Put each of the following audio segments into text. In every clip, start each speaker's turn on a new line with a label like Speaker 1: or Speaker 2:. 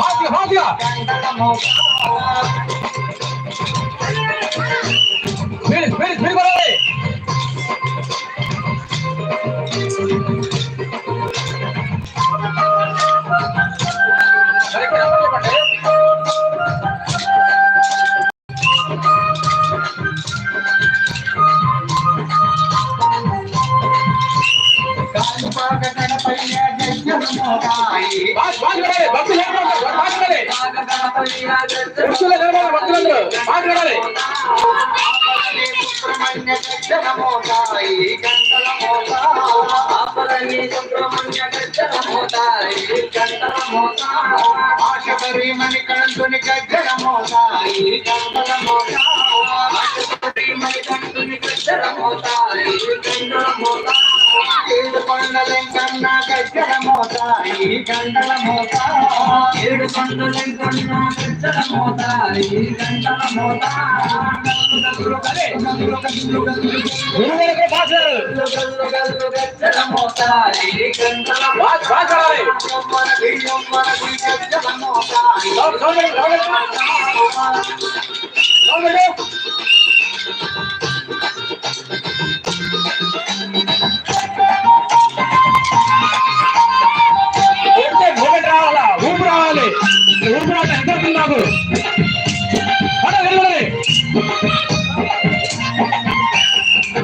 Speaker 1: భాగ్య భాగ్య మాట్లాడాలి
Speaker 2: ఆశరీమణి కంటుని గజ్జల మోతాయి గంటల మోతాయి ఆశరీమణి కంటుని గజ్జల మోతాయి. గంటల ఎంతన్నా గజ్జల మోత ఈ గంటల మోత.
Speaker 1: ఏడు పండుల ఎంతన్నా
Speaker 2: గజ్జల
Speaker 1: మోత ఈ గంటల మోత గజ్జల మోత ఈ గంటల మోత. పోరాటం ఎంతవుతుంది నాకు? వెలుగులే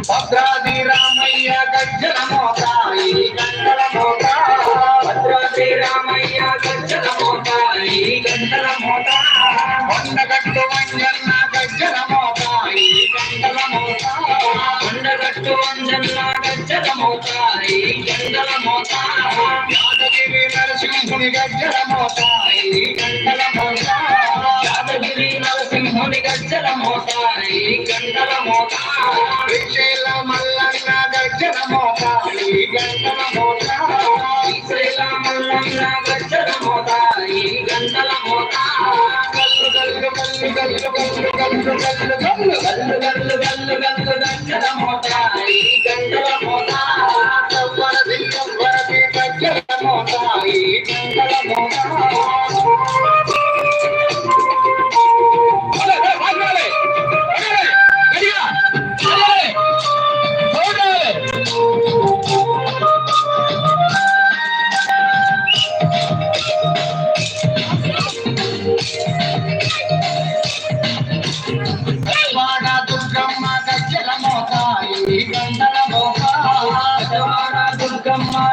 Speaker 2: భద్రాది రామయ్య గజ్జన మోతాయి గంటల మోతాయి భద్రాది మోతాయి గంటల మోతాయి యాదగిరి నరసింహుని గజ్జల మోతాయి గంటల మోతా యాదగిరి నరసింహుని గజ్జల మోతాయి గంటల మోతా శ్రీశైల మల్లన్న గజ్జల మోతాయి గంటల మోతా శ్రీశైల మల్లన్న గజ్జల మోతాయి గంటల మోతా గల్లు గల్లు గల్లు గల్లు గల్లు గల్లు గల్లు గల్లు గల్లు గల్లు గల్లు గల్లు గజ్జల మోతాయి గంటల మోతా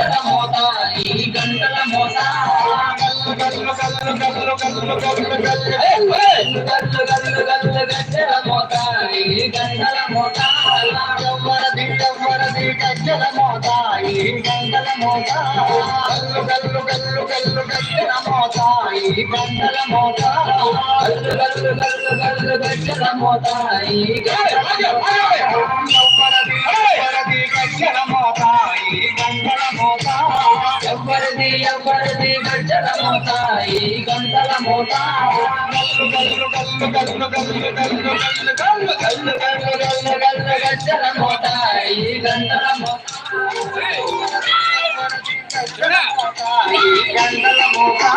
Speaker 2: గంటల మోతా గల్లు గల్లు గల్లు గల్లు గల్లు గల్లు గల్లు గల్లు గల్లు గల్లు గజ్జల మోతాయి గంటల మోతా గంటల మోతా గల్లు గల్లు గల్లు గల్లు గజ్జల మోతాయి గంటల మోతా గల్లు గల్లు గల్లు గల్లు గజ్జల మోతాయి గంటల మోతాయి గంటల మోతా ఎవరిది ఎవరిది గజ్జల మోతాయి గంటల మోతా గల్లు గల్లు గల్లు గల్లు గల్లు గల్లు గల్లు గల్లు గల్లు గల్లు గల్లు గజ్జల మోతాయి గంటల మోతా గంటల మోతా